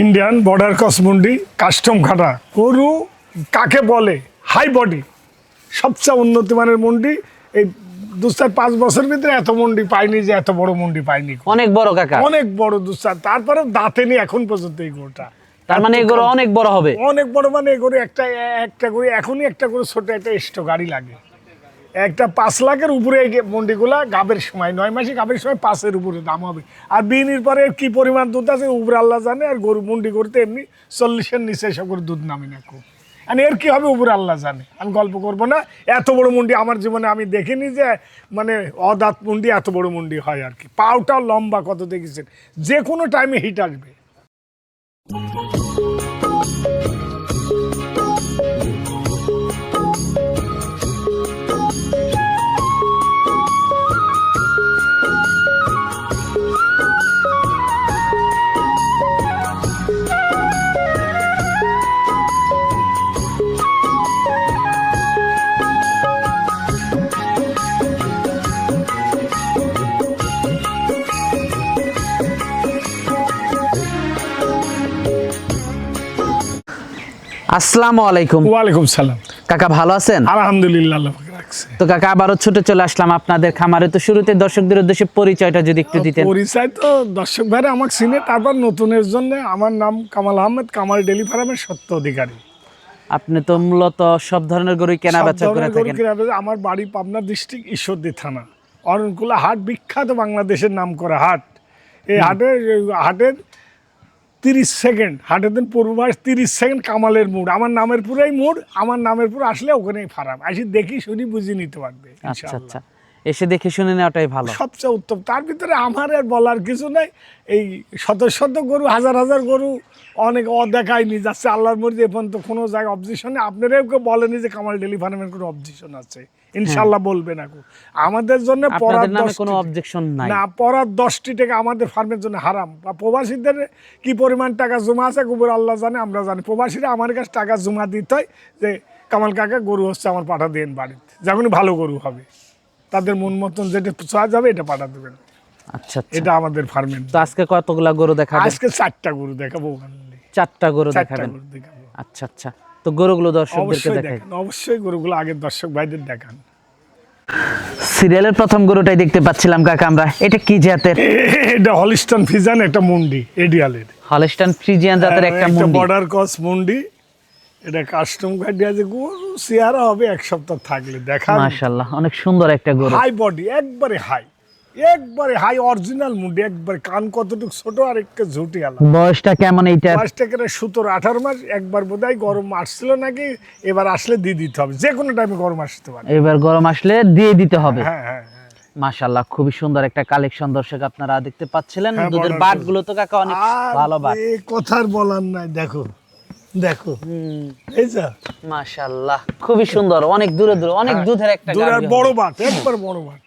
Indian border cross মুন্ডি custom খাটা গরু কাকে বলে হাই বডি সবচেয়ে উন্নত মানের মুন্ডি এই দু চার পাঁচ বছর ভিতরে এত মুন্ডি পাইনি যে এত বড় মুন্ডি পাইনি অনেক বড় কাকা অনেক বড় দু চার তারপরে দাঁতেনি এখন পর্যন্ত এই গরুটা তার মানে এগুলো অনেক বড় হবে অনেক বড় মানে গরু একটা একটা করে এখনই একটা করে ছোট একটা এস্টো গাড়ি লাগে। একটা পাঁচ লাখের উপরে মন্ডিগুলা গাবের সময়, নয় মাসে গাবের সময় পাঁচের উপরে দাম হবে। আর বিনির পরে কি পরিমাণ দুধ আছে উপরে আল্লাহ জানে, আর গরু মন্ডি করতে এমনি চল্লিশের নিচে এসব করে দুধ নামে না খুব আর এর কী হবে উপরে আল্লাহ জানে। আমি গল্প করব না, এত বড় মুন্ডি আমার জীবনে আমি দেখিনি যে মানে অদাঁত মুন্ডি, এত বড় মুন্ডি হয় আর কি। পাওটাও লম্বা, কত দেখেছেন? যে কোনো টাইমে হিট আসবে। আসসালামু আলাইকুম। ওয়ালাইকুম সালাম। কাকা ভালো আছেন? আলহামদুলিল্লাহ তো কাকা আবারও ছুটে চলে আসলাম আপনাদের খামারে। তো শুরুতে দর্শকদের উদ্দেশ্যে পরিচয়টা যদি একটু দিতেন। পরিচয় তো দর্শক ভাইরা আমাকে চিনে তারপর নতুনের জন্য আমার নাম কামাল আহমেদ কামাল ডেলি ফার্মের সত্য অধিকারী। আপনি তো মূলত সব ধরনের গরুই কেনা বেচা করে থাকেন। আমার বাড়ি পাবনা ডিস্ট্রিক্ট ঈশ্বরদী থানা। অরণকুলা হাট বিখ্যাত বাংলাদেশের নাম করা হাট। এই হাটের হাটের তিরিশ সেকেন্ড হাটের দিন পূর্বাস তিরিশ সেকেন্ড কামালের মুড। আমার নামের পুরাই মুড আমার নামের পুরো আসলে ওখানেই ফারাম। আসি দেখি শুনি বুঝি নিতে পারবে আচ্ছা আচ্ছা। এসে দেখে শুনে নেওয়াটাই ভালো। সবচেয়ে উত্তম। তার ভিতরে আমার আর বলার কিছু নাই। এই শত শত গরু হাজার হাজার গরু অনেক অদেখায়নি যাচ্ছে আল্লাহর মর্জি এ পর্যন্ত কোনো জায়গায় অবজেকশনে আপনারাও কেউ বলেনি যে কামাল ডেলি ফার্মের কোনো অবজেকশন আছে। ইনশাল্লাহ বলবে না কো। আমাদের জন্য পড়ার কোনো অবজেকশন নাই। না পড়ার দশটি টাকা আমাদের ফার্মের জন্য হারাম। বা প্রবাসীদের কি পরিমাণ টাকা জমা আছে গোবর আল্লাহ জানে আমরা জানি। প্রবাসীরা আমার কাছে টাকা জমা দিতে হয় যে কামাল কাকা গরু হচ্ছে আমার পাঠা দেন বাড়িতে। যখনই ভালো গরু হবে। তাদের মন মতন যেটা চাওয়া যাবে এটা পাঠা দেবেন। আচ্ছা আচ্ছা। এটা আমাদের ফার্মের তো আজকে কতগুলা গরু দেখাবেন? আজকে চারটা গরু দেখাবো চারটা গরু দেখাবেন? দেখাবো। আচ্ছা আচ্ছা। তো গরুগুলো দর্শকদেরকে অবশ্যই দেখাই। দেখান অবশ্যই গরুগুলো আগে দর্শক ভাইদের দেখান। সিরিয়ালের প্রথম গরুটাই দেখতে পাচ্ছিলাম কাকা আমরা। এটা কি জাতের? এটা হলিস্টান ফিজান একটা মুন্ডি এডিয়ালের। হলিস্টান ফ্রিজিয়ান জাতের একটা মুন্ডি। বর্ডার ক্রস মুন্ডি। এটা কাস্টম কার্ড আছে গরু সিয়ারা হবে এক সপ্তাহ থাকলে দেখা মাশাআল্লাহ অনেক সুন্দর একটা গরু। হাই বডি একবারে হাই একবারে হাই অরিজিনাল মুন্ডি একবারে কান কতটুকু ছোট আর একটা ঝুটি আলা বয়সটা কেমন এইটার মাসটা কেটে সতেরো আঠারো মাস? একবার বোধহয় গরম আসছিল নাকি? এবার আসলে দিয়ে দিতে হবে। যে কোনো টাইমে গরম আসতে পারে। এবার গরম আসলে দিয়ে দিতে হবে। হ্যাঁ হ্যাঁ হ্যাঁ। মাশাআল্লাহ খুবই সুন্দর একটা কালেকশন দর্শক আপনারা দেখতে পাচ্ছিলেন। হ্যাঁ, দুধের বাটগুলো তো কাকা অনেক ভালো বাট এ কথার বলার নাই দেখো দেখো। এই যা। মাশাআল্লাহ খুবই সুন্দর অনেক দূরে দূরে অনেক দুধের একটা বড়। বাট একবার বড় বাট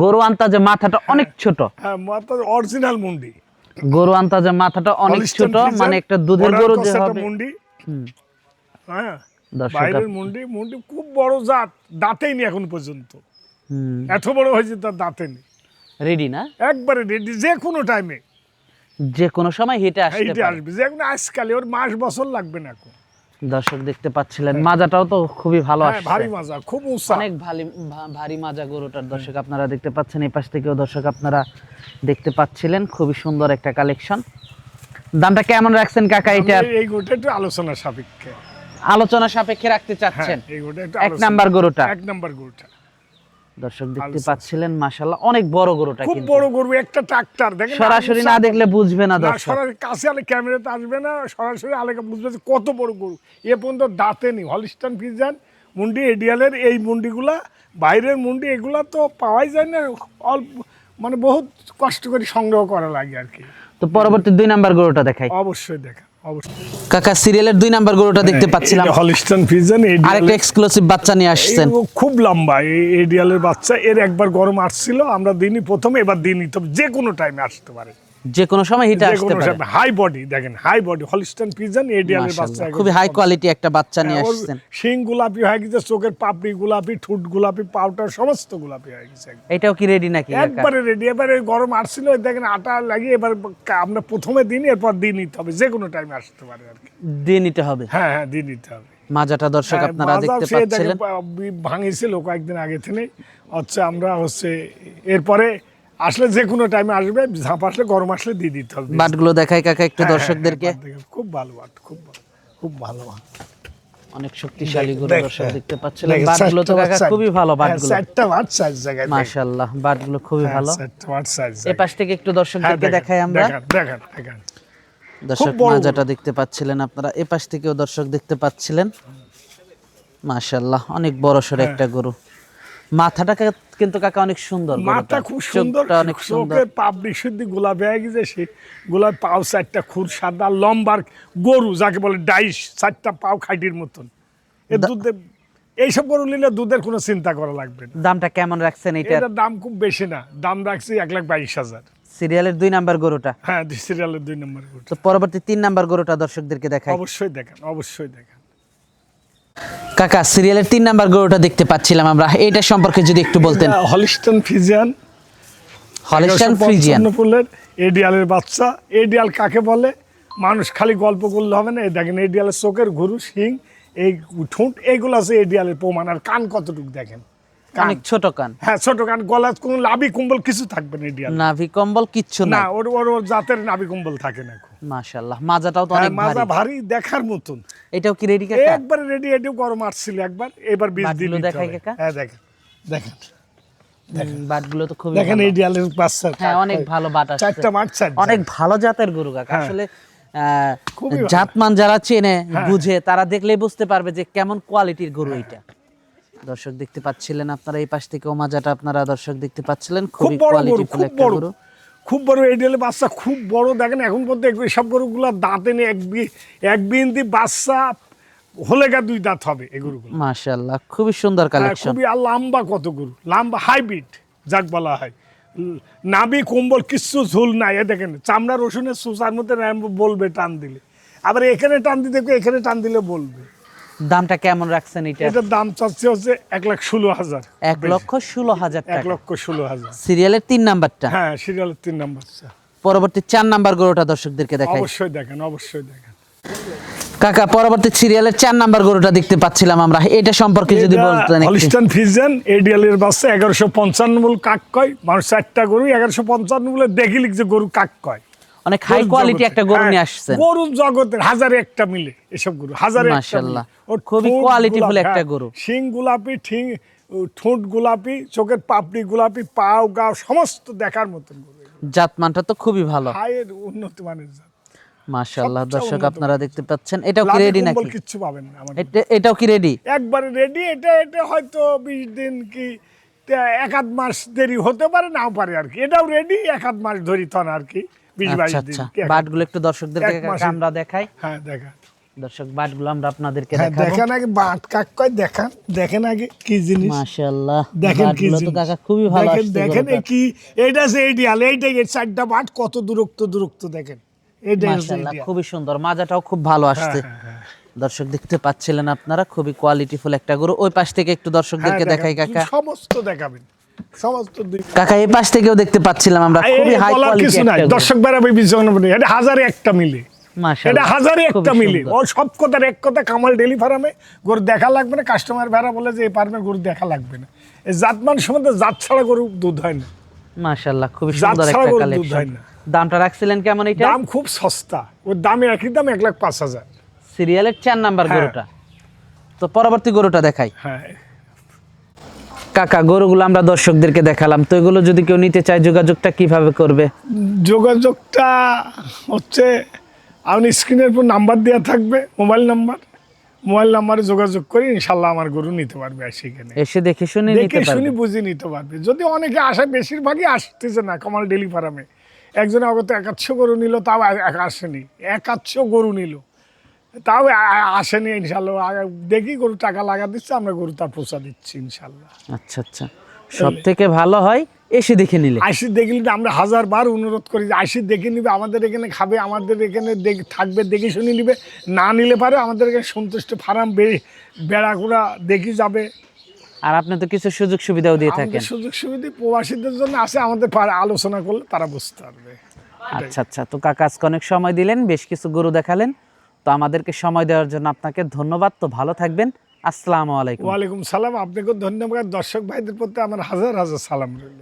গরু আন্তাজে মাথাটা অনেক ছোট। হ্যাঁ মাত্র অরিজিনাল মুন্ডি। গরু আন্তাজে মাথাটা অনেক ছোট মানে একটা দুধের গরু যে হবে মুন্ডি। হ্যাঁ বাইরের মুন্ডি মুন্ডি খুব বড় জাত দাঁতেই নি এখন পর্যন্ত। এত বড় হয়েছে তার দাঁতে নি রেডি না? একবারে রেডি যে কোনো টাইমে যে কোনো সময় হেঁটে আসতে এইটা পারে। আসবে যে কোনো আজকালে ওর মাস বছর লাগবে না এখন। দর্শক দেখতে পাচ্ছিলেন। মাজাটাও তো খুবই ভালো হ্যাঁ আসছে। ভারী মাজা খুব উঁচা। অনেক ভারী ভারী মাজা গরুটার দর্শক আপনারা দেখতে পাচ্ছেন। এই পাশ থেকেও দর্শক আপনারা দেখতে পাচ্ছিলেন। খুবই সুন্দর একটা কালেকশন। দামটা কেমন রাখছেন কাকা এটা এই গরুটা একটু আলোচনা সাপেক্ষে। আলোচনা সাপেক্ষে রাখতে হ্যাঁ চাচ্ছেন একটু এক নাম্বার গরুটা। এক নাম্বার গরুটা। দর্শক দেখতে পাচ্ছিলেন মাশাল্লাহ অনেক বড় গরুটা খুব বড় গরু একটা ট্রাক্টর দেখেন সরাসরি না দেখলে বুঝবে না না দর্শক। সরাসরি কাছে আলে ক্যামেরাতে আসবে না সরাসরি আলে বুঝবে যে কত বড় গরু। এ পর্যন্ত দাঁতে নেই হলিস্টান ফিজান মুন্ডি এডিয়ালের এই মুন্ডিগুলা বাইরের মুন্ডি এগুলা তো পাওয়াই যায় না অল্প মানে বহুত কষ্ট করে সংগ্রহ করা লাগে আর কি। তো পরবর্তী দুই নাম্বার গরুটা দেখাই। অবশ্যই দেখা কাকা সিরিয়ালের দুই নাম্বার গরুটা দেখতে পাচ্ছিলাম। হলিস্টন ফিজন আরেকটা এক্সক্লুসিভ বাচ্চা নিয়ে আসছেন। খুব লম্বা এডিয়ালের বাচ্চা। এর একবার গরম আসছিল আমরা দিনই প্রথমে এবার দিনই তো যে কোনো টাইমে আসতে পারে। যে কোনো সময় হিটে আসতে পারে। হাই বডি দেখেন হাই বডি হলিস্টান পিজন এডিয়ালের বাচ্চা খুবই হাই কোয়ালিটি একটা বাচ্চা নিয়ে হ্যাঁ, আসছেন। শিং গোলাপি হয়ে গেছে চোখের পাপড়ি গোলাপি ঠুট গোলাপি পাউডার সমস্ত গোলাপি হয়ে গেছে এটাও কি রেডি নাকি? একবারে রেডি এবারে গরম আসছিল দেখেন আটা লাগিয়ে এবার আমরা প্রথমে দিন এরপর দিয়ে নিতে হবে যে কোনো টাইমে আসতে পারে আর কি। দিয়ে নিতে হবে? হ্যাঁ হ্যাঁ দিয়ে নিতে হবে। মাজাটা দর্শক হ্যাঁ, আপনারা দেখতে পাচ্ছিলেন। ভাঙিছিল কয়েকদিন আগে থেকে হচ্ছে আমরা হচ্ছে এরপরে আসলে যে কোনো টাইমে আসবে ঝাঁপ আসলে গরম আসলে দিয়ে দিতে হবে। বাটগুলো দেখাই কাকা একটু হ্যাঁ, দর্শকদেরকে। হ্যাঁ, হ্যাঁ, খুব ভালো বাট খুব খুব ভালো বাট। অনেক শক্তিশালী গরু দর্শক হ্যাঁ। দেখতে পাচ্ছিলেন। দেখেন, বাটগুলো তো কাকা খুবই ভালো হ্যাঁ, বাটগুলো। চারটা বাট সাইজ জায়গায় মাশাআল্লাহ বাটগুলো খুবই হ্যাঁ, ভালো। চারটা বাট সাইজ এ পাশ থেকে একটু দর্শকদেরকে দেখাই আমরা। দেখেন দেখেন দর্শক মাজাটা দেখতে পাচ্ছিলেন আপনারা। এ পাশ থেকেও দর্শক দেখতে পাচ্ছিলেন। মাশাআল্লাহ অনেক বড় সড় হ্যাঁ। একটা গরু। মাথাটা কিন্তু কাকা অনেক সুন্দর মাথা খুব সুন্দর অনেক সুন্দর। শুদ্ধি গোলাপ হয়ে গেছে সে গোলাপ পাও চারটা খুর সাদা লম্বার গরু যাকে বলে ডাইস চারটা পাও খাইটির মতন। এর দুধে এইসব গরু নিলে দুধের কোনো চিন্তা করা লাগবে না। দামটা কেমন রাখছেন এটা এটার দাম খুব বেশি না দাম রাখছি এক লাখ বাইশ হাজার। সিরিয়ালের দুই নাম্বার গরুটা? হ্যাঁ সিরিয়ালের দুই নম্বর গরু তো পরবর্তী তিন নাম্বার গরুটা দর্শকদেরকে দেখাই। অবশ্যই দেখেন অবশ্যই দেখেন। কাকা সিরিয়ালের তিন নাম্বার গরুটা দেখতে পাচ্ছিলাম আমরা। এটা সম্পর্কে যদি একটু বলতেন। হলিস্টন ফিজিয়ান হলিস্টান ফ্রিজিয়ান এডিয়ালের বাচ্চা। এডিয়াল কাকে বলে? মানুষ খালি গল্প করলে হবে না। এই দেখেন এডিয়ালের চোখের ঘুরু শিং এই ঠোঁট এইগুলো আছে এডিয়ালের প্রমাণ। আর কান কতটুকু দেখেন? কান। অনেক ছোট কান। হ্যাঁ ছোট কান। গলা কোনো লাভি কুম্বল কিছু থাকবে না এডিয়াল। নাভি কম্বল কিচ্ছু না ওর ওর জাতের নাভি কুম্বল থাকে না। মাশাআল্লাহ। মাজাটাও তো হ্যাঁ, অনেক মাজা ভারী। দেখার মতন। এটাও কি রেডি কাকা? একবারে রেডি এটিও গরম আসছিল একবার এবার বীজ দেখাই। কাকা? হ্যাঁ দেখেন দেখেন। বাটগুলো তো খুবই দেখেন ভালো। এডিয়ালের বাচ্চা হ্যাঁ অনেক ভালো বাট আসছে। চারটা মাঠ অনেক ভালো জাতের গরু কাকা। হ্যাঁ। আসলে। জাতমান যারা চেনে হ্যাঁ। বুঝে তারা দেখলেই বুঝতে পারবে যে কেমন কোয়ালিটির গরু এটা দর্শক দেখতে পাচ্ছিলেন আপনারা এই পাশ থেকে ওমাজাটা আপনারা দর্শক দেখতে পাচ্ছিলেন। খুব খুবই কোয়ালিটিফুল খুব একটা গরু। খুব বড় এডিএল বাচ্চা খুব বড় দেখেন এখন পর্যন্ত এগুলো সব গরুগুলো দাঁতে নেই এক এক বিন্দি বাচ্চা হলে গা দুই দাঁত হবে এই গরুগুলো। মাশাআল্লাহ খুবই সুন্দর কালেকশন খুবই আর লম্বা কত গরু? লম্বা হাইব্রিড যাক বলা হয়। নাবি কম্বল কিচ্ছু ঝুল নাই এ দেখেন চামড়া রসুনের সুসার মধ্যে বলবে টান দিলে। আবার এখানে টান দিতে এখানে টান দিলে বলবে। দামটা কেমন রাখছেন এটা? এটার দাম চাচ্ছে হচ্ছে এক লাখ ষোলো হাজার। এক লক্ষ ষোলো হাজার এক লক্ষ ষোলো হাজার। সিরিয়ালের তিন নাম্বারটা? হ্যাঁ সিরিয়ালের তিন নম্বর পরবর্তী চার নাম্বার গরুটা দর্শকদেরকে দেখাই। অবশ্যই দেখেন অবশ্যই দেখেন। কাকা পরবর্তী সিরিয়ালের চার নাম্বার গরুটা দেখতে পাচ্ছিলাম আমরা। এটা সম্পর্কে যদি বলতেন। হলিস্টান ফিজেন এডিএল এর বাচ্চা এগারোশো পঞ্চান্ন মূল কাক কয়। মানুষ চারটা গরু এগারোশো পঞ্চান্ন মূলে দেখি লিখছে গরু কাক কয়। অনেক হাই কোয়ালিটি একটা গরু হ্যাঁ, নিয়ে আসছেন। গরুর জগতের হাজারে একটা মিলে এসব গরু হাজারে একটা মাশাআল্লাহ। ওর খুবই ঠোঁট qualityful একটা হ্যাঁ, গরু। শিং গোলাপি ঠিং ঠোঁট গোলাপি চোখের পাপড়ি গোলাপি পাও গাও সমস্ত দেখার মতন গরু জাতমানটা তো খুবই ভালো। হায়ের উন্নত মানের জাত। মাশাআল্লাহ দর্শক আপনারা দেখতে পাচ্ছেন এটাও কি রেডি নাকি? কিচ্ছু পাবেন না এটা- এটাও কি রেডি একবারে রেডি এটা এটা হয়তো বিশ দিন কি এক আধ মাস দেরি হতে পারে নাও পারে আর কি। এটাও রেডি এক আধ মাস ধরি তখন আর কি। আচ্ছা আচ্ছা। বাটগুলো একটু দর্শকদেরকে আমরা দেখাই। হ্যাঁ দেখা দর্শক বাটগুলো আমরা আপনাদেরকে হ্যাঁ দেখাবো। দেখেন আগে বাট কাক কয় দেখান। দেখেন আগে কি জিনিস। মাশাআল্লাহ দেখেন কি বাটগুলো তো কাকা খুবই ভালো দেখেন দেখেন কি এইটা যে এইডিয়াল এইটাই এর চারটা বাট কত দূরত্ব দূরত্ব দেখেন। এইটাই মাশাআল্লাহ খুবই সুন্দর মাজাটাও খুব ভালো আসছে। হ্যাঁ, হ্যাঁ, দর্শক দেখতে পাচ্ছিলেন আপনারা খুবই কোয়ালিটিফুল একটা গরু। ওই পাশ থেকে একটু দর্শকদেরকে দেখাই কাকা। সমস্ত দেখাবেন। কাকা এই পাশ থেকেও দেখতে পাচ্ছিলাম আমরা খুবই হাই কোয়ালিটি কিছু নাই। দর্শক বেড়াবে বিজন এটা হাজারে একটা মিলে। এটা হাজারে একটা মিলে। ও সব কথার এক কথা কামাল ডেলি ফার্মে গরু দেখা লাগবে না। কাস্টমার ভেড়া বলে যে এই ফার্মে গরু দেখা লাগবে না। এই জাতমান সম্বন্ধে জাত ছাড়া গরু দুধ হয় না। মাশাআল্লাহ খুবই সুন্দর একটা কালেকশন দামটা রাখছিলেন কেমন এটা দাম খুব সস্তা। ওর দামে একই দাম এক লাখ পাঁচ হাজার। সিরিয়ালের চার নাম্বার হ্যাঁ। গরুটা। তো পরবর্তী গরুটা দেখাই। হ্যাঁ। কাকা গরুগুলো আমরা দর্শকদেরকে দেখালাম। তো এগুলো যদি কেউ নিতে চায় যোগাযোগটা কীভাবে করবে? যোগাযোগটা হচ্ছে আপনি স্ক্রিনের উপর নাম্বার দেওয়া থাকবে মোবাইল নাম্বার। মোবাইল নাম্বারে যোগাযোগ করে ইনশাল্লাহ আমার গরু নিতে পারবে সেখানে। এসে দেখে শুনে দেখে শুনি বুঝে নিতে পারবে। যদি অনেকে আসে বেশিরভাগই আসতেছে না কমাল ডেলি ফার্মে। একজনে আগত একাচ্ছ গরু নিল তাও আসেনি। একাচ্ছ গরু নিল। তাও আসেনি ইনশাল্লাহ। দেখি গরু টাকা লাগা দিচ্ছে আমরা গরু তার পোষা দিচ্ছি ইনশাল্লাহ। আচ্ছা আচ্ছা। সব থেকে ভালো হয় এসে দেখে নিলে। আইসি দেখলে তো আমরা হাজার বার অনুরোধ করি যে আইসি দেখে নিবে আমাদের এখানে খাবে আমাদের এখানে দেখ- থাকবে দেখে শুনে নিবে। না নিলে পারে আমাদের এখানে সন্তুষ্ট ফার্ম বেড়াগুড়া দেখি যাবে। আর আপনি তো কিছু সুযোগ সুবিধাও দিয়ে থাকেন। সুযোগ সুবিধা প্রবাসীদের জন্য আছে আমাদের পারে আলোচনা করলে তারা বুঝতে পারবে। আচ্ছা আচ্ছা। তো কাকা অনেক সময় দিলেন বেশ কিছু গরু দেখালেন। তো আমাদেরকে সময় দেওয়ার জন্য আপনাকে ধন্যবাদ। তো ভালো থাকবেন। আসসালামু আলাইকুম। ওয়ালাইকুম সালাম। আপনাকে ধন্যবাদ। দর্শক ভাইদের প্রতি আমার হাজার হাজার সালাম রইল।